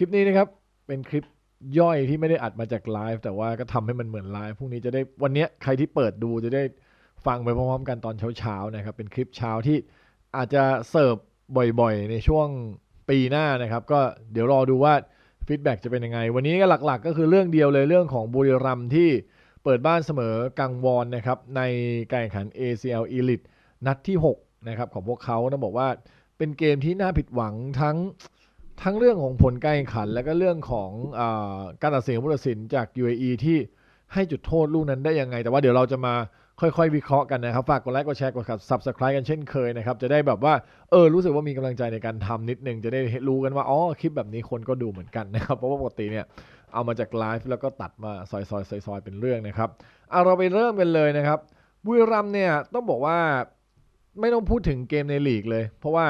ลิปนี้นะครับ เป็นคลิปย่อยที่ไม่ได้อัดมาจากไลฟ์แต่ว่าก็ทำให้มันเหมือนไลฟ์พรุ่งนี้จะได้วันนี้ใครที่เปิดดูจะได้ฟังไปพร้อมๆกันตอนเช้าๆนะครับ เป็นคลิปเช้าที่อาจจะเสิร์ฟบ่อยๆ ในช่วงปีหน้านะครับ ก็เดี๋ยวรอดูว่าฟีดแบ็กจะเป็นยังไง วันนี้ก็หลักๆ ก็คือเรื่องเดียวเลยเรื่องของบุรีรัมย์ที่เปิดบ้านเสมอกังวอนนะครับ ในการแข่งขัน ACL Elite นัดที่6นะครับของพวกเขานะบอกว่าเป็นเกมที่น่าผิดหวังทั้ง ทั้งเรื่องของผลการแข่งขัน แล้วก็เรื่องของอการตัดสินของผู้ตัดสินจาก UAE ที่ให้จุดโทษลูกนั้นได้ยังไง แต่ว่าเดี๋ยวเราจะมาค่อยๆ วิเคราะห์กันนะครับ ฝากกดไลค์กดแชร์กด subscribe กันเช่นเคยนะครับ จะได้แบบว่าเออรู้สึกว่ามีกำลังใจในการทำนิดนึง จะได้รู้กันว่า อ๋อ คลิปแบบนี้คนก็ดูเหมือนกันนะครับ เพราะว่าปกติเนี่ย เอามาจากไลฟ์แล้วก็ตัดมาซอยๆซอยๆเป็นเรื่องนะครับเอาเราไปเริ่มกันเลยนะครับบุรีรัมเนี่ยต้องบอกว่าไม่ต้องพูดถึงเกมในลีกเลย เพราะว่า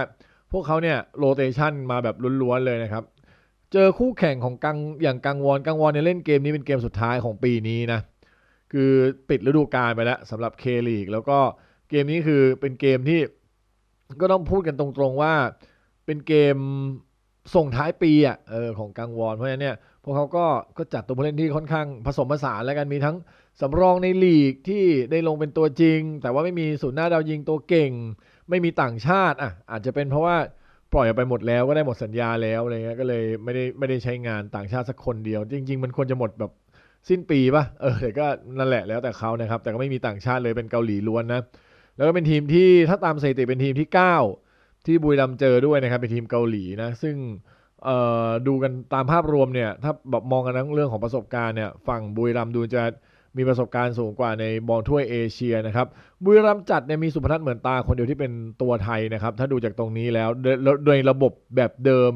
พวกเขาเนี่ยโรเตชันมาแบบล้วนๆเลยนะครับ เจอคู่แข่งของกังอย่างกังวอนกังวอนเนี่ยเล่นเกมนี้เป็นเกมสุดท้ายของปีนี้นะคือปิดฤดูกาลไปแล้วสำหรับเคลีกแล้วก็เกมนี้คือเป็นเกมที่ก็ต้องพูดกันตรงๆว่าเป็นเกมส่งท้ายปีอะเออของกังวอนเพราะฉะนั้นเนี่ยพวกเขาก็ก็จัดตัวผู้เล่นที่ค่อนข้างผสมผสานแล้วกันมีทั้งสำรองในลีกที่ได้ลงเป็นตัวจริง แต่ว่าไม่มีศูนย์หน้าดาวยิงตัวเก่ง ไม่มีต่างชาติอะอาจจะเป็นเพราะว่าปล่อยออกไปหมดแล้วก็ได้หมดสัญญาแล้วอะไรเงี้ยก็เลยไม่ได้ไม่ได้ใช้งานต่างชาติสักคนเดียว จริง ๆ มันควรจะหมดแบบสิ้นปีป่ะเออแต่ก็นั่นแหละแล้วแต่เขานะครับ แต่ก็ไม่มีต่างชาติเลยเป็นเกาหลีล้วนนะแล้วก็เป็นทีมที่ถ้าตามสถิติเป็นทีมที่ 9 ที่บุรีรัมเจอด้วยนะครับเป็นทีมเกาหลีนะซึ่งเอ่อดูกันตามภาพรวมเนี่ยถ้าแบบมองกันทั้งเรื่องของประสบการณ์เนี่ยฝั่งบุรีรัมดูจะ มีประสบการณ์สูงกว่าในบอลถ้วยเอเชียนะครับบุรีรัมย์จัดเนี่ยมีสุพนัทเหมือนตาคนเดียวที่เป็นตัวไทยนะครับ ถ้าดูจากตรงนี้แล้วโดยระบบแบบเดิม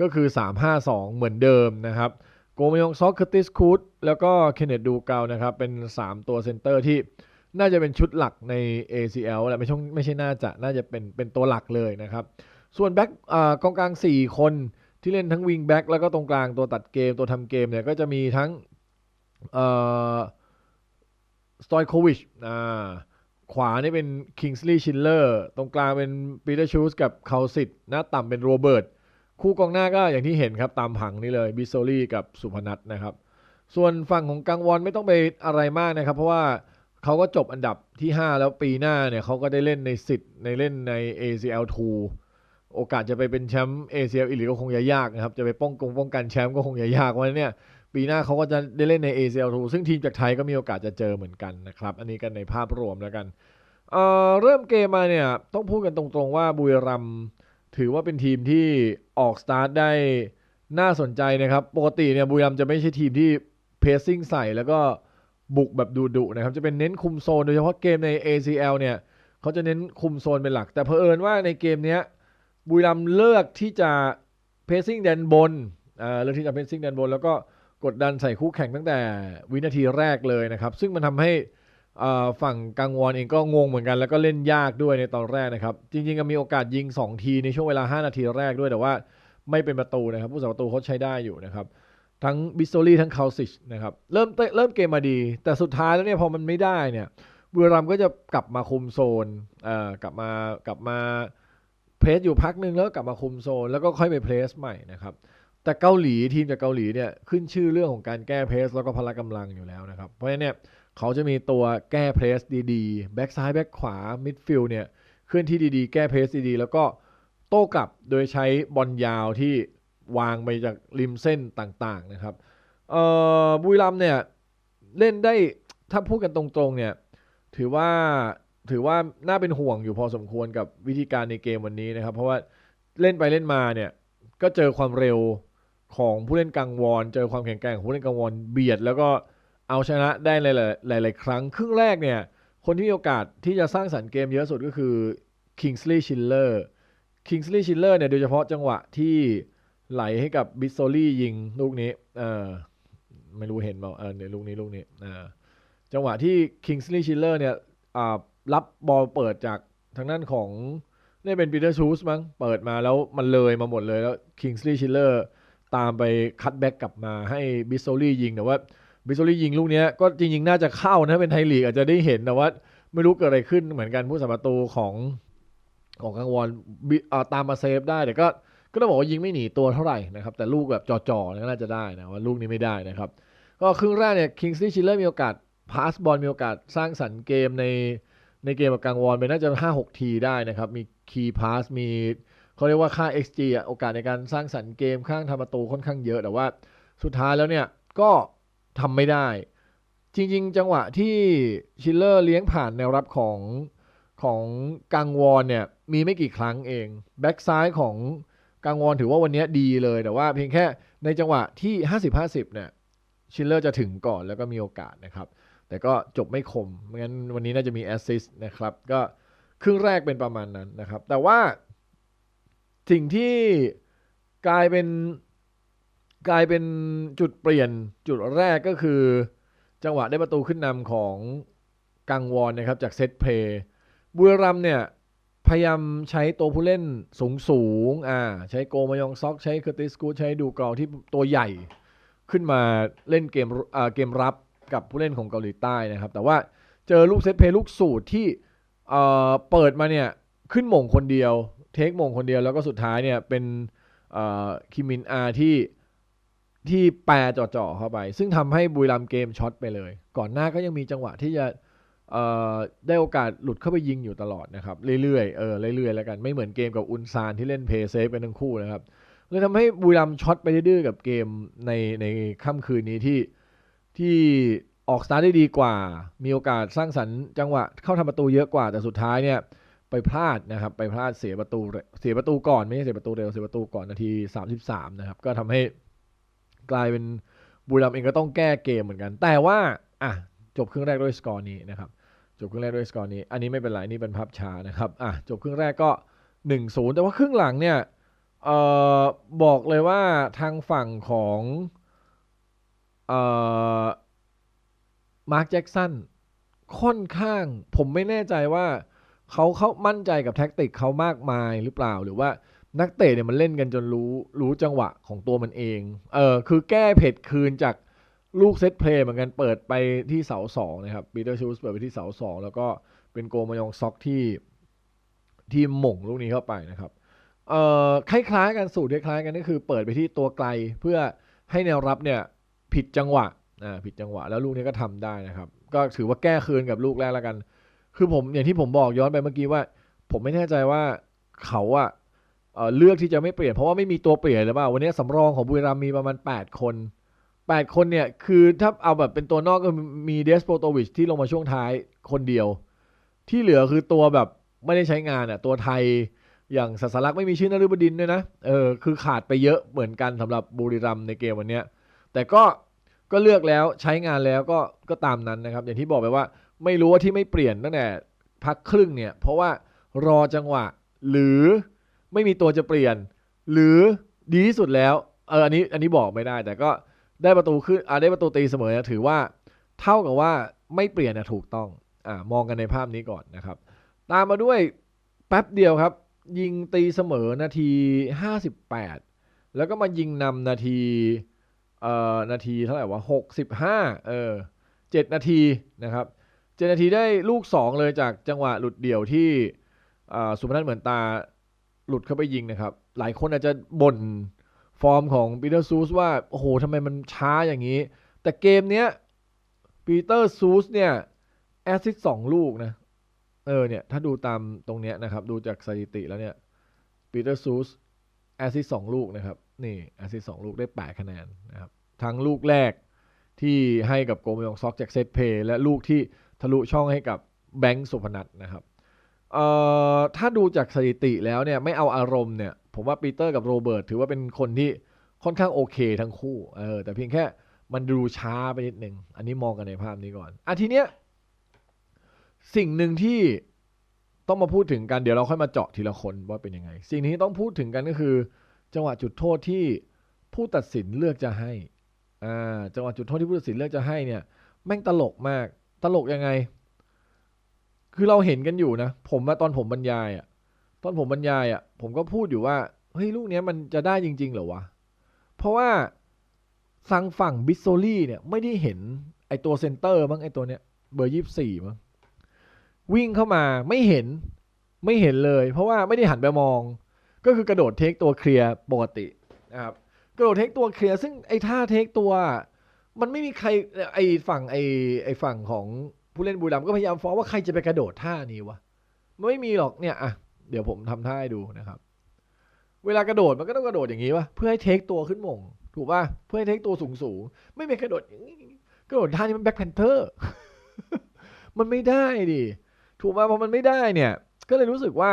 ก็คือ 3-5-2 เหมือนเดิมนะครับโกมยองซอกเคอร์ติสคูดแล้วก็เคนเนตดูเกานะครับ เป็น 3 ตัวเซนเตอร์ที่น่าจะเป็นชุดหลักใน ACL แหละไม่ใช่ไม่ใช่น่าจะน่าจะเป็นเป็นตัวหลักเลยนะครับ ส่วนแบ็กกองกลาง 4 คนที่เล่นทั้งวิงแบ็กแล้วก็ตรงกลางตัวตัดเกมตัวทำเกมเนี่ยก็จะมีทั้ง สตอยโควิชขวานี่เป็นคิงส์ลีย์ชินเลอร์ตรงกลางเป็นปีเตอร์ชูสกับคาสิตหน้าต่ำเป็นโรเบิร์ตคู่กองหน้าก็อย่างที่เห็นครับ ตามผังนี่เลยบิโซลี่กับสุพนัทนะครับ ส่วนฝั่งของกังวอนไม่ต้องไปอะไรมากนะครับ เพราะว่าเขาก็จบอันดับที่ 5 แล้วปีหน้าเนี่ยเขาก็ได้เล่นในสิทธิ์ในเล่นใน ACL 2 โอกาสจะไปเป็นแชมป์ ACL อีลีก็คงจะยากนะครับ จะไปป้องกงป้องกันแชมป์ก็คงจะยากวันนี้เนี่ย ปีหน้าเขาก็จะได้เล่นใน ACL 2 ซึ่งทีมจากไทยก็มีโอกาสจะเจอเหมือนกันนะครับ อันนี้กันในภาพรวมแล้วกันเเริ่มเกมมาเนี่ย ต้องพูดกันตรงๆว่าบุรีรัมถือว่าเป็นทีมที่ออกสตาร์ทได้น่าสนใจนะครับ ปกติเนี่ยบุรีรัมจะไม่ใช่ทีมที่เพสซิ่งใส่แล้วก็บุกแบบดุๆนะครับ จะเป็นเน้นคุมโซนโดยเฉพาะเกมใน ACL เนี่ยเขาจะเน้นคุมโซนเป็นหลัก แต่เผอิญว่าในเกมเนี้ยบุรีรัมเลือกที่จะเพสซิ่งแดนบนเลือกที่จะเพสซิ่งแดนบน แล้วก็ กดดันใส่คู่แข่งตั้งแต่วินาทีแรกเลยนะครับ ซึ่งมันทำให้ฝั่งกังวอนเองก็งงเหมือนกัน แล้วก็เล่นยากด้วยในตอนแรกนะครับ จริงๆก็มีโอกาสยิง 2 ทีในช่วงเวลา 5 นาทีแรกด้วยแต่ว่าไม่เป็นประตูนะครับ ผู้สาประตูเขาใช้ได้อยู่นะครับ ทั้งบิสโซลี่ทั้งคาซิชนะครับเริ่มเริ่มเกมมาดี แต่สุดท้ายแล้วเนี่ยพอมันไม่ได้เนี่ยบุรีรัมก็จะกลับมาคุมโซนกลับมากลับมาเพรสอยู่พักหนึ่งแล้วกลับมาคุมโซน แล้วก็ค่อยไปเพรสใหม่นะครับ แต่เกาหลีทีมจากเกาหลีเนี่ยขึ้นชื่อเรื่องของการแก้เพรสแล้วก็พละกำลังอยู่แล้วนะครับ เพราะฉะนั้นเนี่ยเขาจะมีตัวแก้เพรสดีๆแบ็กซ้ายแบ็กขวามิดฟิลด์เนี่ยเคลื่อนที่ดีๆ แก้เพรสดีๆแล้วก็โต้กลับโดยใช้บอลยาวที่วางไปจากริมเส้นต่างๆนะครับเอ่อบุรีรัมเนี่ยเล่นได้ถ้าพูดกันตรงๆเนี่ยถือว่าถือว่าน่าเป็นห่วงอยู่พอสมควรกับวิธีการในเกมวันนี้นะครับ เพราะว่าเล่นไปเล่นมาเนี่ยก็เจอความเร็ว ของผู้เล่นกังวอนเจอความแข็งแกร่งของผู้เล่นกังวอนเบียด แล้วก็เอาชนะได้หลาย ๆ หลาย ๆ ครั้ง ครึ่งแรกเนี่ย คนที่มีโอกาสที่จะสร้างสรรค์เกมเยอะสุดก็คือ Kingsley Schiller Kingsley Schiller เนี่ยโดยเฉพาะจังหวะที่ไหลให้กับบิสโซลี่ยิงลูกนี้เออไม่รู้เห็นเปล่าเออเนี่ยลูกนี้ลูกนี้เออจังหวะที่ Kingsley Schiller เนี่ยอ่ารับบอลเปิดจากทางด้านของนี่เป็นปีเตอร์ชูสมั้งเปิดมาแล้วมันเลยมาหมดเลยแล้ว Kingsley Schiller ตามไปคัตแบ็กกลับมาให้บิสโซลี่ยิงแต่ว่าบิโซลี่ยิงลูกนี้ก็จริงๆ น่าจะเข้านะเป็นไทยลีกอาจจะได้เห็นแต่ว่าไม่รู้เกิดอะไรขึ้นเหมือนกันผู้สาประตูของของกังวอนบิอ่าตามมาเซฟได้แต่ก็ก็ต้องบอกว่ายิงไม่หนีตัวเท่าไหร่นะครับ แต่ลูกแบบจ่อๆเนี่ยก็น่าจะได้นะว่าลูกนี้ไม่ได้นะครับ ก็ครึ่งแรกเนี่ยคิงส์ลีย์ชิลเลอร์มีโอกาสพาสบอลมีโอกาสสร้างสรรค์เกมในในเกมกับกังวอนไปน่าจะ 5-6 ทีได้นะครับ มีคีย์พาสมี เขาเรียกว่าค่า XG อะโอกาสในการสร้างสรรค์เกมข้างทำประตูค่อนข้างเยอะ แต่ว่าสุดท้ายแล้วเนี่ยก็ทำไม่ได้ จริง ๆ จังหวะที่ชิลเลอร์เลี้ยงผ่านแนวรับของของกังวอนเนี่ยมีไม่กี่ครั้งเองแบ็กซ้ายของกังวอนถือว่าวันนี้ดีเลยแต่ว่าเพียงแค่ในจังหวะที่ 50-50เนี่ยชิลเลอร์จะถึงก่อนแล้วก็มีโอกาสนะครับ แต่ก็จบไม่คมไม่งั้นวันนี้น่าจะมีแอสซิสต์นะครับ ก็ครึ่งแรกเป็นประมาณนั้นนะครับ แต่ว่า สิ่งที่กลายเป็นกลายเป็นจุดเปลี่ยนจุดแรกก็คือ จังหวะได้ประตูขึ้นนำของกังวอนนะครับจากเซตเพลย์บุรีรัมเนี่ยพยายามใช้ตัวผู้เล่นสูงสูงๆอ่าใช้โกมายองซอก ใช้เคอร์ติสกูใช้ดูกรอที่ตัวใหญ่ขึ้นมาเล่นเกมอ่าเกมรับกับผู้เล่นของเกาหลีใต้นะครับ แต่ว่าเจอลูกเซตเพย์ลูกสูตรที่เอ่อเปิดมาเนี่ยขึ้นหม่งคนเดียว เทคมงคนเดียวแล้วก็สุดท้ายเนี่ยเป็นคิมินอาที่ที่แปรจ่อๆเข้าไป ซึ่งทำให้บุรีรัมเกมช็อตไปเลย ก่อนหน้าก็ยังมีจังหวะที่จะได้โอกาสหลุดเข้าไปยิงอยู่ตลอดนะครับ เรื่อยๆเออเรื่อยๆแล้วกันไม่เหมือนเกมกับอุนซานที่เล่นเพย์เซฟกันทั้งคู่นะครับเลยทำให้บุรีรัมช็อตไปดื้อกับเกมในในค่ำคืนนี้ที่ที่ออกสตาร์ทได้ดีกว่า มีโอกาสสร้างสรรค์จังหวะเข้าทำประตูเยอะกว่าแต่สุดท้ายเนี่ย ไปพลาดนะครับ ไปพลาดเสียประตูเสียประตูก่อนไม่ใช่เสียประตูเร็วเสียประตูก่อนนาที33นะครับ ก็ทำให้กลายเป็นบุรีรัมย์เองก็ต้องแก้เกมเหมือนกัน แต่ว่าอะจบครึ่งแรกด้วยสกอร์นี้นะครับจบครึ่งแรกด้วยสกอร์นี้ อันนี้ไม่เป็นไรนี่เป็นภาพช้านะครับอะจบครึ่งแรกก็1-0แต่ว่าครึ่งหลังเนี่ยเอ่อบอกเลยว่าทางฝั่งของเอ่อมาร์คแจ็กสันค่อนข้าง ผมไม่แน่ใจว่า เขาเขามั่นใจกับแท็กติกเขามากมายหรือเปล่าหรือว่านักเตะเนี่ยมันเล่นกันจนรู้รู้จังหวะของตัวมันเอง เออคือแก้เผ็ดคืนจากลูกเซตเพลย์เหมือนกันเปิดไปที่เสาสองนะครับปีเตอร์ชูสเปิดไปที่เสาสองแล้วก็เป็นโกมายองซ็อกที่ที่หม่งลูกนี้เข้าไปนะครับเอ่อคล้ายๆกันสูตรคล้ายๆกันก็คือ เปิดไปที่ตัวไกลเพื่อให้แนวรับเนี่ยผิดจังหวะอ่าผิดจังหวะแล้วลูกนี้ก็ทำได้นะครับ ก็ถือว่าแก้คืนกับลูกแรกแล้วกัน คือผมอย่างที่ผมบอกย้อนไปเมื่อกี้ว่า ผมไม่แน่ใจว่าเขาอะเอเลือกที่จะไม่เปลี่ยนเพราะว่าไม่มีตัวเปลี่ยนหรือเปล่าวันนี้สำรองของบุรีรัมมีประมาณ 8 คนแปดคนเนี่ยคือถ้าเอาแบบเป็นตัวนอกก็มีเดสโปโตวิชที่ลงมาช่วงท้ายคนเดียว ที่เหลือคือตัวแบบไม่ได้ใช้งานอะตัวไทยอย่างสัสลักไม่มีชื่อนฤบดินด้วยนะเออคือขาดไปเยอะเหมือนกันสำหรับบุรีรัมในเกมวันนี้แต่ก็ก็เลือกแล้วใช้งานแล้วก็ก็ตามนั้นนะครับ อย่างที่บอกไปว่า ไม่รู้ว่าที่ไม่เปลี่ยนตั้งแต่พักครึ่งเนี่ย เพราะว่ารอจังหวะ หรือไม่มีตัวจะเปลี่ยน หรือดีที่สุดแล้วเอออันนี้อันนี้บอกไม่ได้ แต่ก็ได้ประตูขึ้นอ่าได้ประตูตีเสมอถือว่าเท่ากับว่าไม่เปลี่ยนนะถูกต้องอ่ามองกันในภาพนี้ก่อนนะครับ ตามมาด้วยแป๊บเดียวครับ ยิงตีเสมอนาที 58 แล้วก็มายิงนำนาทีเอ่อนาทีเท่าไหร่วะ65เออ7นาทีนะครับ 7นาทีได้ลูก 2 เลยจากจังหวะหลุดเดี่ยวที่สุพนัทเหมือนตาหลุดเข้าไปยิงนะครับ หลายคนอาจจะบ่นฟอร์มของปีเตอร์ซูสว่า โอ้โหทำไมมันช้าอย่างนี้ แต่เกมเนี้ยปีเตอร์ซูสเนี่ย แอสซิสสองลูกนะ เออเนี่ย ถ้าดูตามตรงเนี้ยนะครับ ดูจากสถิติแล้วเนี่ยปีเตอร์ซูสแอสซิสสองลูกนะครับ นี่แอสซิสสองลูกได้แปดคะแนนนะครับ ทั้งลูกแรกที่ให้กับโกมยองซอกจากเซตเพย์และลูกที่ ทะลุช่องให้กับแบงค์สุพนัทนะครับถ้าดูจากสถิติแล้วเนี่ยไม่เอาอารมณ์เนี่ยผมว่าปีเตอร์กับโรเบิร์ตถือว่าเป็นคนที่ค่อนข้างโอเคทั้งคู่เออแต่เพียงแค่มันดูช้าไปนิดนึง อันนี้มองกันในภาพนี้ก่อนอะทีเนี้ยสิ่งหนึ่งที่ต้องมาพูดถึงกันเดี๋ยวเราค่อยมาเจาะทีละคนว่าเป็นยังไง สิ่งที่ต้องพูดถึงกันก็คือ จังหวะจุดโทษที่ผู้ตัดสินเลือกจะให้อ่าจังหวะจุดโทษที่ผู้ตัดสินเลือกจะให้เนี่ยแม่งตลกมาก ตลกยังไง คือเราเห็นกันอยู่นะ ผมมาตอนผมบรรยายอะตอนผมบรรยายอะผมก็พูดอยู่ว่าเฮ้ยลูกเนี้ยมันจะได้จริง ๆ เหรอวะ เพราะว่าทางฝั่งบิสโซลี่เนี่ยไม่ได้เห็นไอตัวเซนเตอร์มั้งไอตัวเนี้ยเบอร์ยี่สี่มั้งวิ่งเข้ามาไม่เห็นไม่เห็นเลย เพราะว่าไม่ได้หันไปมอง ก็คือกระโดดเทคตัวเคลียร์ปกตินะครับกระโดดเทคตัวเคลียร์ซึ่งไอท่าเทคตัว มันไม่มีใครไอฝั่งไอไอฝั่งของผู้เล่นบุรีรัมย์ก็พยายามฟ้องว่าใครจะไปกระโดดท่านี้วะมไม่มีหรอกเนี่ยอะเดี๋ยวผมทำท่าให้ดูนะครับ เวลากระโดดมันก็ต้องกระโดดอย่างนี้วะเพื่อให้เทคตัวขึ้นมง ถูกป่ะเพื่อให้เทคตัวสูงสูงไม่เป็นกระโดดกระโดดท่านี้มันแบ็คแพนเทอร์มันไม่ได้ดิถูกป่ะพอมันไม่ได้เนี่ย ก็เลยรู้สึกว่า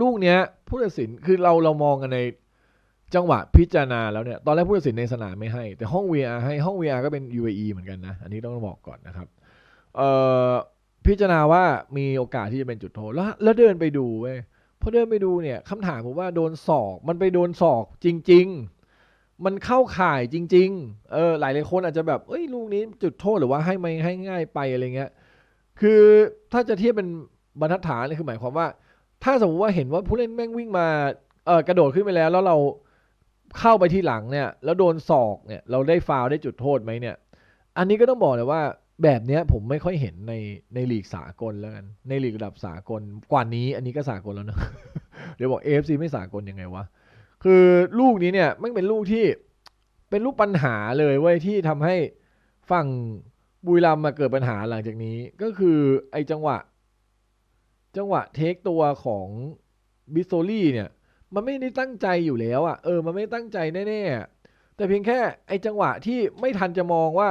ลูกเนี้ยผู้ตัดสินคือเราเรามองกันใน จังหวะพิจารณาแล้วเนี่ยตอนแรกผู้ตัดสินในสนามไม่ให้ แต่ห้อง VR ให้ห้อง VR ก็เป็น UAE เหมือนกันนะ อันนี้ต้องบอกก่อนนะครับเอ่อพิจารณาว่ามีโอกาสที่จะเป็นจุดโทษแล้วแล้วเดินไปดูเว้ยพอเดินไปดูเนี่ยคำถามผมว่าโดนศอกมันไปโดนศอกจริง ๆ มันเข้าข่ายจริง ๆ เออหลายหลายคนอาจจะแบบเอ้ยลูกนี้จุดโทษหรือว่าให้ไม่ให้ง่ายไปอะไรเงี้ยคือถ้าจะเทียบเป็นบรรทัดฐานนี่คือหมายความว่า ถ้าสมมติว่าเห็นว่าผู้เล่นแม่งวิ่งมาเออกระโดดขึ้นไปแล้วแล้วเรา เข้าไปที่หลังเนี่ย แล้วโดนศอกเนี่ย เราได้ฟาวได้จุดโทษไหมเนี่ย อันนี้ก็ต้องบอกเลยว่าแบบเนี้ยผมไม่ค่อยเห็นในในลีกสากลแล้วกัน ในลีกระดับสากลกว่านี้ อันนี้ก็สากลแล้วนะเดี๋ยวบอก AFC ไม่สากลยังไงวะคือลูกนี้เนี่ยแม่เป็นลูกที่เป็นลูกปัญหาเลยเว้ยที่ทำให้ฝั่งบุรีรัมมาเกิดปัญหาหลังจากนี้ ก็คือไอ้จังหวะ จังหวะเทคตัวของบิสโซลี่เนี่ย มันไม่ได้ตั้งใจอยู่แล้วอะ่ะเออมันไม่ตั้งใจแน่ๆแต่เพียงแค่ไอ้จังหวะที่ไม่ทันจะมองว่า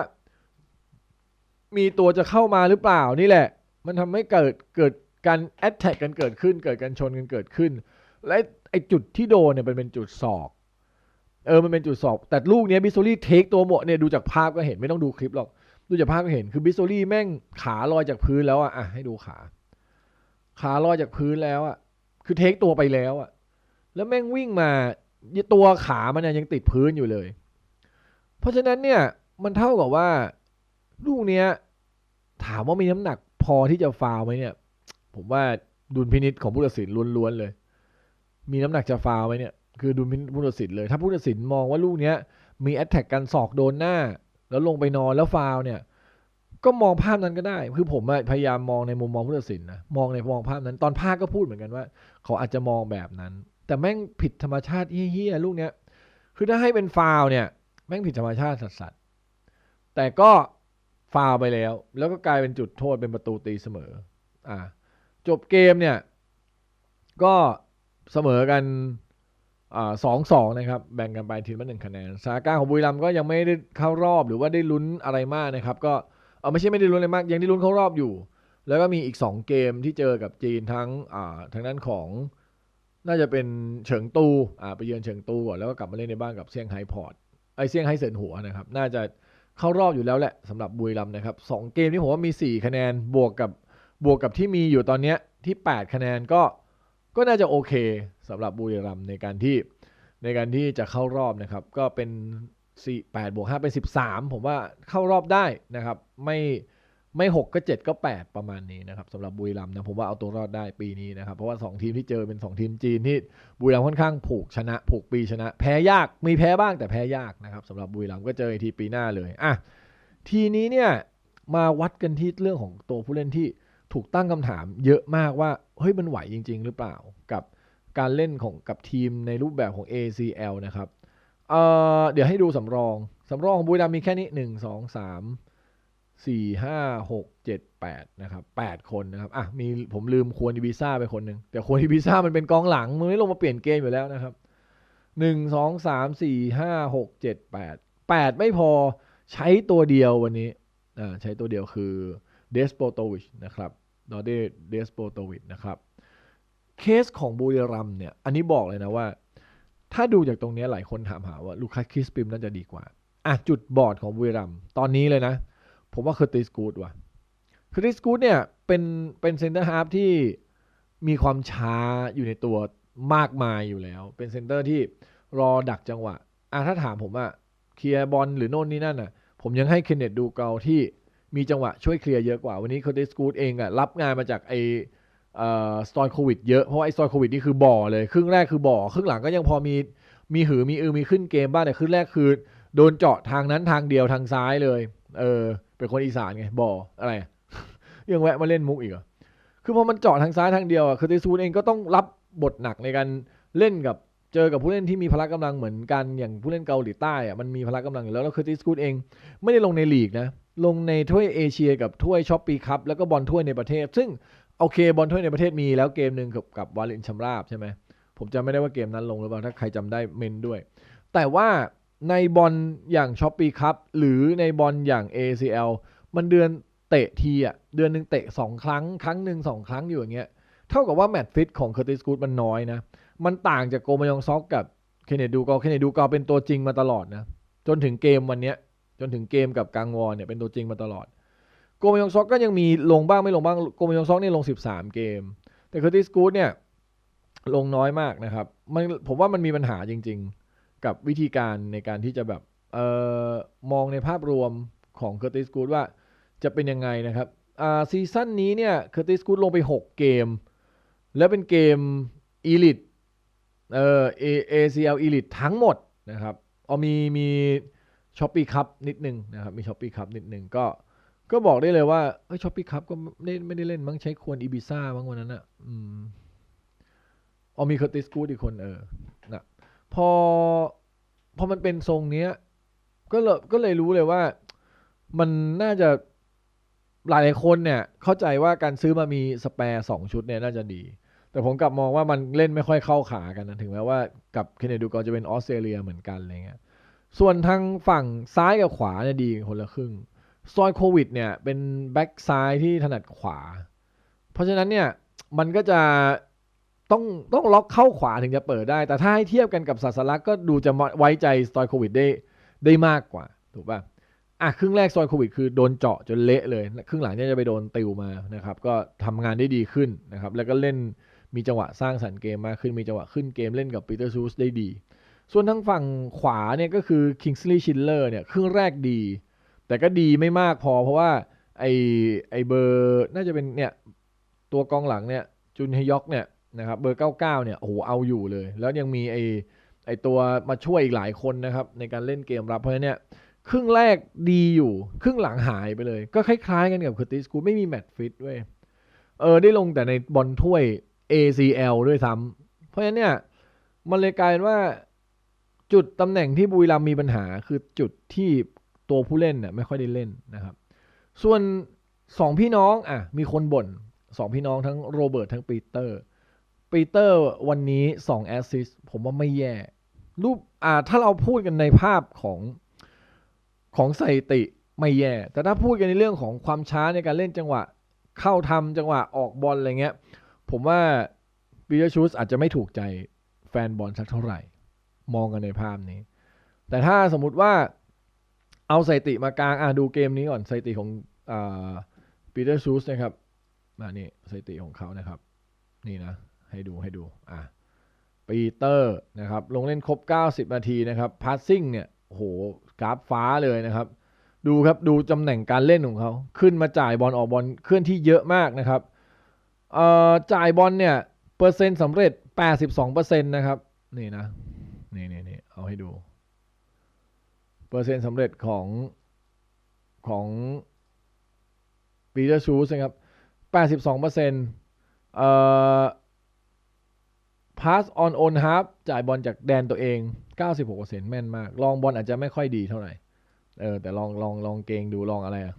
มีตัวจะเข้ามาหรือเปล่านี่แหละ มันทำให้เกิดเกิดการแอตแทกกันเกิดขึ้น เกิดการชนกันเกิดขึ้น และไอ้จุดที่โดนเนี่ยมันเป็นจุดศอกเออมันเป็นจุดศอกแต่ลูกเนี้ยบิสโซลี่เทคตัวหมดเนี่ยดูจากภาพก็เห็นไม่ต้องดูคลิปหรอกดูจากภาพก็เห็นคือบิสโซลี่แม่งขาลอยจากพื้นแล้วอะอะให้ดูขา ขาลอยจากพื้นแล้วอะคือเทคตัวไปแล้วอะ แล้วแม่งวิ่งมาตัวขามันยังติดพื้นอยู่เลย เพราะฉะนั้นเนี่ยมันเท่ากับว่าลูกเนี้ยถามว่ามีน้ำหนักพอที่จะฟาวไหมเนี่ย ผมว่าดุลพินิษของผู้ตัดสินล้วนๆเลย มีน้ำหนักจะฟาวไหมเนี่ยคือดุลพินิจผู้ตัดสินเลย ถ้าผู้ตัดสินมองว่าลูกเนี้ยมีแอตแทกกันศอกโดนหน้า แล้วลงไปนอนแล้วฟาวเนี่ย ก็มองภาพนั้นก็ได้ คือผมพยายามมองในมุมมองผู้ตัดสินนะมองในมองภาพนั้น ตอนภาคก็พูดเหมือนกันว่า เขาอาจจะมองแบบนั้น แต่แม่งผิดธรรมชาติเฮี้ยๆลูกเนี้ย คือถ้าให้เป็นฟาวเนี่ย แม่งผิดธรรมชาติสัสๆแต่ก็ฟาวไปแล้ว แล้วก็กลายเป็นจุดโทษเป็นประตูตีเสมอ อ่า จบเกมเนี่ย ก็เสมอกันสองสองนะครับ แบ่งกันไปทีมละหนึ่งคะแนนสาการของบุรีรัมย์ก็ยังไม่ได้เข้ารอบหรือว่าได้ลุ้นอะไรมากนะครับ ก็เออไม่ใช่ไม่ได้ลุ้นอะไรมาก ยังได้ลุ้นเข้ารอบอยู่ แล้วก็มีอีก 2 เกมที่เจอกับจีนทั้งอ่าทางด้านของ น่าจะเป็นเฉิงตูอ่าไปเยือนเฉิงตูก่อนแล้วก็กลับมาเล่นในบ้านกับเซี่ยงไฮ้พอร์ตไอเซี่ยงไฮ้เซินหัวนะครับ น่าจะเข้ารอบอยู่แล้วแหละสำหรับบุรีรัมนะครับสองเกมที่ผมว่ามี 4 คะแนนบวกกับบวกกับที่มีอยู่ตอนเนี้ยที่ 8 คะแนนก็ก็น่าจะโอเคสำหรับบุรีรัมในการที่ในการที่จะเข้ารอบนะครับ ก็เป็น4 8บวก5เป็น 13 ผมว่าเข้ารอบได้นะครับ ไม่ ไม่ 6 ก็ 7 ก็ 8 ประมาณนี้นะครับสำหรับบุรีรัมย์นะผมว่าเอาตัวรอดได้ปีนี้นะครับ เพราะว่า 2 ทีมที่เจอเป็น 2 ทีมจีนที่บุรีรัมย์ค่อนข้างผูกชนะ ผูกปีชนะ แพ้ยากมีแพ้บ้างแต่แพ้ยากนะครับสำหรับบุรีรัมย์ก็เจออีกทีปีหน้าเลยอะทีนี้เนี่ยมาวัดกันที่เรื่องของตัวผู้เล่นที่ถูกตั้งคำถามเยอะมากว่าเฮ้ยมันไหวจริง ๆ หรือเปล่ากับการเล่นของกับทีมในรูปแบบของ ACL นะครับเอ่อเดี๋ยวให้ดูสำรองสำรองของบุรีรัมย์มีแค่นี้หนึ่ง สี่ห้าหกเจ็ดแปดนะครับแปดคนนะครับอะมีผมลืมควรอีบิซ่าไปคนหนึ่งแต่ควรอีบิซ่ามันเป็นกองหลังมันไม่ลงมาเปลี่ยนเกมอยู่แล้วนะครับหนึ่งสองสามสี่ห้าหกเจ็ดแปดแปดไม่พอใช้ตัวเดียววันนี้อ่าใช้ตัวเดียวคือเดสโปโตวิชนะครับดอเดเดสโปโตวิชนะครับเคสของบุรีรัมเนี่ยอันนี้บอกเลยนะว่า ถ้าดูจากตรงนี้หลายคนถามหาว่าลูคัสคริสปิมน่าจะดีกว่าอะจุดบอดของบุรีรัมตอนนี้เลยนะ ผมว่าเคอร์ติสกูดว่ะเคอร์ติสกูดเนี่ยเป็นเป็นเซนเตอร์ฮาร์ฟที่มีความช้าอยู่ในตัวมากมายอยู่แล้ว เป็นเซนเตอร์ที่รอดักจังหวะอะถ้าถามผมว่าเคลียร์บอลหรือโน่นนี่นั่นอะผมยังให้เคนเนตดูเกาที่มีจังหวะช่วยเคลียร์เยอะกว่า วันนี้เคอร์ติสกูดเองอะรับงานมาจากไอสตอยโควิดเยอะ เพราะไอ้สตอยโควิดนี่คือบ่อเลย ครึ่งแรกคือบ่อ ครึ่งหลังก็ยังพอมีมีหือมีอือมีขึ้นเกมบ้างแต่ครึ่งแรกคือ โดนเจาะทางนั้นทางเดียวทางซ้ายเลย เออ เป็นคนอีสานไงบ่ออะไรยังแวะมาเล่นมุกอีกเหรอคือพอมันเจาะทางซ้ายทางเดียวอะคือติซูนเองก็ต้องรับบทหนักในการเล่นกับเจอกับผู้เล่นที่มีพละกำลังเหมือนกันอย่างผู้เล่นเกาหลีใต้อะมันมีพละกำลังอยู่แล้วแล้วคือติสกูดเองไม่ได้ลงในลีกนะลงในถ้วยเอเชียกับถ้วยช็อปปี้คัพแล้วก็บอลถ้วยในประเทศ ซึ่งโอเคบอลถ้วยในประเทศมีแล้วเกมหนึ่งกับกับวาเลนชัมราบใช่ไหมผมจำไม่ได้ว่าเกมนั้นลงหรือเปล่าถ้าใครจำได้เมนด้วย แต่ว่า ในบอลอย่างช็อปปีคัพหรือในบอลอย่าง ACL มันเดือนเตะทีอะเดือนหนึ่งเตะสองครั้ง ครั้งหนึ่งสองครั้งอยู่อย่างเงี้ยเท่ากับว่าแมตช์ฟิตของเคอร์ติสกูดมันน้อยนะ มันต่างจากโกมายองซอกกับเคนเนดูกอเคนเนดูกอเป็นตัวจริงมาตลอดนะ จนถึงเกมวันเนี้ย จนถึงเกมกับกังวอนเนี่ยเป็นตัวจริงมาตลอด โกมายองซอกก็ยังมีลงบ้างไม่ลงบ้าง โกมายองซอกนี่ลง 13 เกม แต่เคอร์ติสกูดเนี่ยลงน้อยมากนะครับ มันผมว่ามันมีปัญหาจริง ๆ กับวิธีการในการที่จะแบบเอ่อมองในภาพรวมของเคอร์ติสกูดว่าจะเป็นยังไงนะครับอ่าซีซั่นนี้เนี่ยเคอร์ติสกูดลงไป 6 เกม แล้วเป็นเกม Elite เอ่อ A- ACL Elite ทั้งหมดนะครับเอามีมีช้อปปี้คัพนิดนึงนะครับมีช้อปปี้คัพนิดนึงก็ก็บอกได้เลยว่าเฮ้ยช้อปปี้คัพก็ไม่ได้ไม่ได้เล่นมั้งใช้ควรอีบิซ่ามั้งวันนั้นอะอืมเอามีเคอร์ติสกูดอีกคนเออ พอพอมันเป็นทรงเนี้ย ก็เลยก็เลยรู้เลยว่า มันน่าจะหลายๆคนเนี่ย เข้าใจว่าการซื้อมามีสแปร์สองชุดเนี่ยน่าจะดี แต่ผมกลับมองว่ามันเล่นไม่ค่อยเข้าขากันนะถึงแม้ว่ากับเคนเนดูกอนจะเป็นออสเตรเลียเหมือนกันอะไรเงี้ยส่วนทางฝั่งซ้ายกับขวาเนี่ยดีคนละครึ่งซอยโควิดเนี่ยเป็นแบ็กซ้ายที่ถนัดขวา เพราะฉะนั้นเนี่ยมันก็จะ ต้องต้องล็อกเข้าขวาถึงจะเปิดได้ แต่ถ้าให้เทียบกันกับศาสลักก็ดูจะไว้ใจซอยโควิดได้ได้มากกว่า ถูกป่ะอะครึ่งแรกซอยโควิดคือโดนเจาะจนเละเลย ครึ่งหลังเนี่ยจะไปโดนติวมานะครับ ก็ทำงานได้ดีขึ้นนะครับ แล้วก็เล่นมีจังหวะสร้างสรรค์เกมมากขึ้น มีจังหวะขึ้นเกมเล่นกับปีเตอร์ซูสได้ดี ส่วนทางฝั่งขวาเนี่ยก็คือคิงส์ลีย์ชิลเลอร์เนี่ยครึ่งแรกดี แต่ก็ดีไม่มากพอเพราะว่าไอไอเบอร์น่าจะเป็นเนี่ยตัวกองหลังเนี่ยจุนฮยอกเนี่ย นะครับเบอร์ 99 เนี่ยโอ้โหเอาอยู่เลย แล้วยังมีไอไอตัวมาช่วยอีกหลายคนนะครับ ในการเล่นเกมรับเพราะฉะนั้นเนี่ยครึ่งแรกดีอยู่ ครึ่งหลังหายไปเลย ก็คล้ายๆกันกับคอร์ติสกูไม่มีแมตช์ฟิตเว้ยเออได้ลงแต่ในบอลถ้วย ACL ด้วยซ้ำเพราะฉะนั้นเนี่ยมันเลยกลายเป็นว่าจุดตำแหน่งที่บุรีรัมมีปัญหาคือจุดที่ตัวผู้เล่นเนี่ยไม่ค่อยได้เล่นนะครับ ส่วนสองพี่น้องอะมีคนบ่นสองพี่น้องทั้งโรเบิร์ตทั้งปีเตอร์ ปีเตอร์วันนี้2แอสซิสผมว่าไม่แย่ รูปอ่าถ้าเราพูดกันในภาพของของสถิติไม่แย่ แต่ถ้าพูดกันในเรื่องของความช้าในการเล่นจังหวะ เข้าทำจังหวะออกบอลอะไรเงี้ย ผมว่าปีเตอร์ชูสอาจจะไม่ถูกใจแฟนบอลสักเท่าไหร่ มองกันในภาพนี้ แต่ถ้าสมมุติว่าเอาสถิติมากลางอะดูเกมนี้ก่อนสถิติของปีเตอร์ชูสนะครับมานี่สถิติของเขานะครับ นี่นะ ให้ดูให้ดูอะปีเตอร์นะครับลงเล่นครบ 90 นาทีนะครับพาสซิ่งเนี่ยโหกราฟฟ้าเลยนะครับ ดูครับดูตำแหน่งการเล่นของเขาขึ้นมาจ่ายบอลออกบอลเคลื่อนที่เยอะมากนะครับเอ่อจ่ายบอลเนี่ยเปอร์เซ็นต์สำเร็จ 82%นะครับนี่นะนี่นี่นี่เอาให้ดู เปอร์เซ็นต์สำเร็จของของปีเตอร์ชูสนะครับ82%เอ่อ pass on on half จ่ายบอลจากแดนตัวเอง 96%แม่นมาก ลองบอลอาจจะไม่ค่อยดีเท่าไหร่ เออ แต่ลองลองลองเกงดูลองอะไรอะ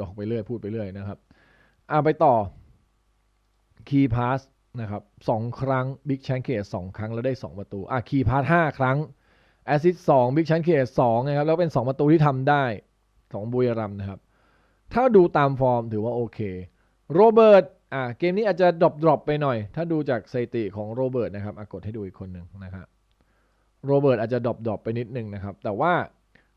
ลองไปเรื่อยพูดไปเรื่อยนะครับ อ่าไปต่อ key pass นะครับสองครั้ง big chance create สองครั้งแล้วได้ 2 ประตู อะ key pass ห้าครั้ง assist สอง big chance create สองนะครับ แล้วเป็น 2 ประตูที่ทำได้ของบุรีรัมนะครับ ถ้าดูตามฟอร์มถือว่าโอเคโรเบิร์ต อ่าเกมนี้อาจจะดรอปดรอปไปหน่อย ถ้าดูจากสถิติของโรเบิร์ตนะครับอะกดให้ดูอีกคนหนึ่งนะครับโรเบิร์ตอาจจะดรอปดรอปไปนิดนึงนะครับ แต่ว่า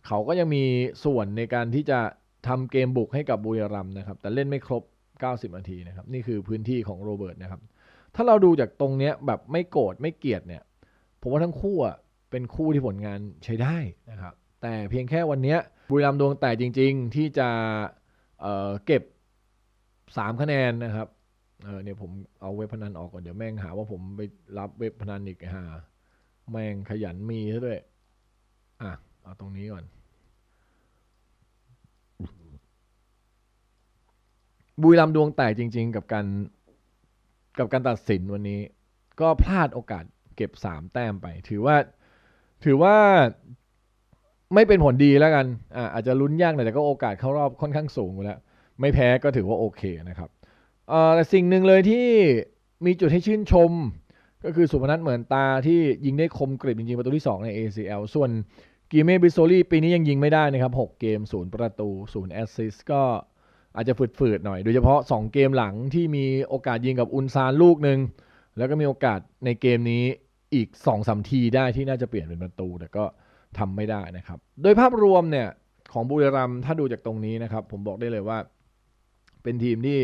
เขาก็ยังมีส่วนในการที่จะทำเกมบุกให้กับบุรีรัมนะครับ แต่เล่นไม่ครบ 90 นาทีนะครับ นี่คือพื้นที่ของโรเบิร์ตนะครับ ถ้าเราดูจากตรงเนี้ยแบบไม่โกรธไม่เกลียดเนี่ย ผมว่าทั้งคู่อะเป็นคู่ที่ผลงานใช้ได้นะครับ แต่เพียงแค่วันเนี้ยบุรีรัมดวงแตกจริง ๆ ที่จะเเก็บ 3 คะแนนนะครับ เออเนี่ยผมเอาเว็บพนันออกก่อนเดี๋ยวแม่งหาว่าผมไปรับเว็บพนันอีกฮะแม่งขยันมีซะด้วย อะ เอาตรงนี้ก่อน บุรีรัมย์ดวงแตกจริง ๆ กับการกับการตัดสินวันนี้ ก็พลาดโอกาสเก็บสามแต้มไป ถือว่า ถือว่าไม่เป็นผลดีแล้วกัน อ่าอาจจะลุ้นยากหน่อยแต่ก็โอกาสเข้ารอบค่อนข้างสูงอยู่แล้ว ไม่แพ้ก็ถือว่าโอเคนะครับ แต่สิ่งหนึ่งเลยที่มีจุดให้ชื่นชม ก็คือสุพนัทเหมือนตาที่ยิงได้คมกริบจริงๆประตูที่ 2 ใน ACL ส่วนกีเม่บิโซลี่ปีนี้ยังยิงไม่ได้นะครับ 6 เกม 0 ประตู 0 แอสซิสก็อาจจะฝืดๆหน่อย โดยเฉพาะ 2 เกมหลังที่มีโอกาสยิงกับอุนซานลูกหนึ่งแล้วก็มีโอกาสในเกมนี้อีก2อสทีได้ที่น่าจะเปลี่ยนเป็นประตู แต่ก็ทำไม่ได้นะครับ โดยภาพรวมเนี่ยของบุรีรัมย์ถ้าดูจากตรงนี้นะครับ ผมบอกได้เลยว่า เป็นทีมที่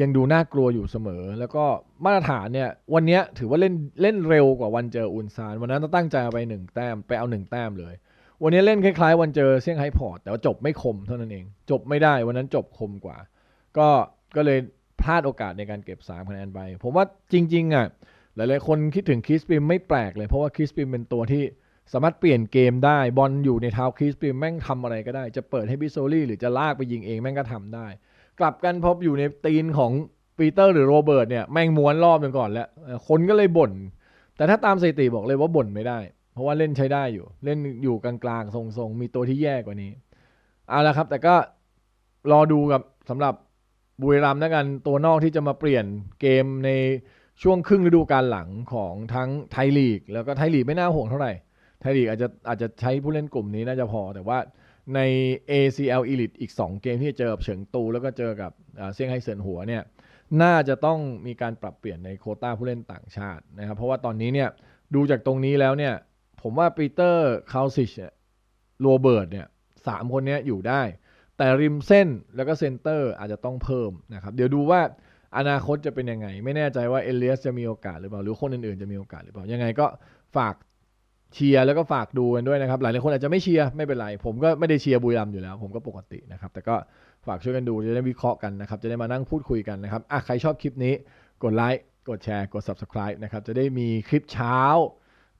ยังดูน่ากลัวอยู่เสมอ แล้วก็มาตรฐานเนี่ย วันนี้ถือว่าเล่นเล่นเร็วกว่าวันเจออุนซาน วันนั้นตั้งใจเอาไปหนึ่งแต้มไปเอาหนึ่งแต้มเลย วันนี้เล่นคล้ายๆ วันเจอเซี่ยงไฮ้พอร์ตแต่ว่าจบไม่คมเท่านั้นเอง จบไม่ได้วันนั้นจบคมกว่า ก็ก็เลยพลาดโอกาสในการเก็บ3คะแนนไป ผมว่าจริงๆอะหลายๆคนคิดถึงคริสปิมไม่แปลกเลยเพราะว่าคริสปิมเป็นตัวที่สามารถเปลี่ยนเกมได้บอลอยู่ในเท้าคริสปิมแม่งทำอะไรก็ได้ จะเปิดให้บิโซลี่หรือจะลากไปยิงเองแม่งก็ทำได้ กลับกันพออยู่ในตีนของปีเตอร์หรือโรเบิร์ตเนี่ยแม่งม้วนรอบหนึงก่อนแล้วคนก็เลยบ่น แต่ถ้าตามสถิติบอกเลยว่าบ่นไม่ได้ เพราะว่าเล่นใช้ได้อยู่ เล่นอยู่กลางๆทรงๆ มีตัวที่แย่กว่านี้ เอาละครับ แต่ก็รอดูกับสำหรับบุรีรัมย์แล้วกันตัวนอกที่จะมาเปลี่ยนเกมในช่วงครึ่งฤดูกาลหลังของทั้งไทยลีก แล้วก็ไทยลีกไม่น่าห่วงเท่าไหร่ไทยลีกอาจจะอาจจะใช้ผู้เล่นกลุ่มนี้น่าจะพอแต่ว่า ใน ACL Elite อีก 2 เกมที่จะเจอกับเฉิงตู แล้วก็เจอกับเซี่ยงไฮ้เซินหัวเนี่ยน่าจะต้องมีการปรับเปลี่ยนในโคต้าผู้เล่นต่างชาตินะครับเพราะว่าตอนนี้เนี่ยดูจากตรงนี้แล้วเนี่ยผมว่าปีเตอร์คาซิชโรเบิร์ตเนี่ยสามคนนี้อยู่ได้ แต่ริมเส้นแล้วก็เซนเตอร์อาจจะต้องเพิ่มนะครับเดี๋ยวดูว่าอนาคตจะเป็นยังไง ไม่แน่ใจว่าเอเลียสจะมีโอกาสหรือเปล่า หรือคนอื่นๆจะมีโอกาสหรือเปล่า ยังไงก็ฝาก เชียร์แล้วก็ฝากดูกันด้วยนะครับ หลายๆคนอาจจะไม่เชียร์ไม่เป็นไรผมก็ไม่ได้เชียร์บุรีรัมย์อยู่แล้ว ผมก็ปกตินะครับ แต่ก็ฝากช่วยกันดูจะได้วิเคราะห์กันนะครับ จะได้มานั่งพูดคุยกันนะครับอะใครชอบคลิปนี้กดไลค์กดแชร์กด subscribe นะครับจะได้มีคลิปเช้า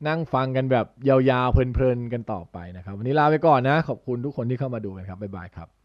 นั่งฟังกันแบบยาวๆเพลินๆกันต่อไปนะครับ วันนี้ลาไปก่อนนะ ขอบคุณทุกคนที่เข้ามาดูกันครับบ๊ายบายครับ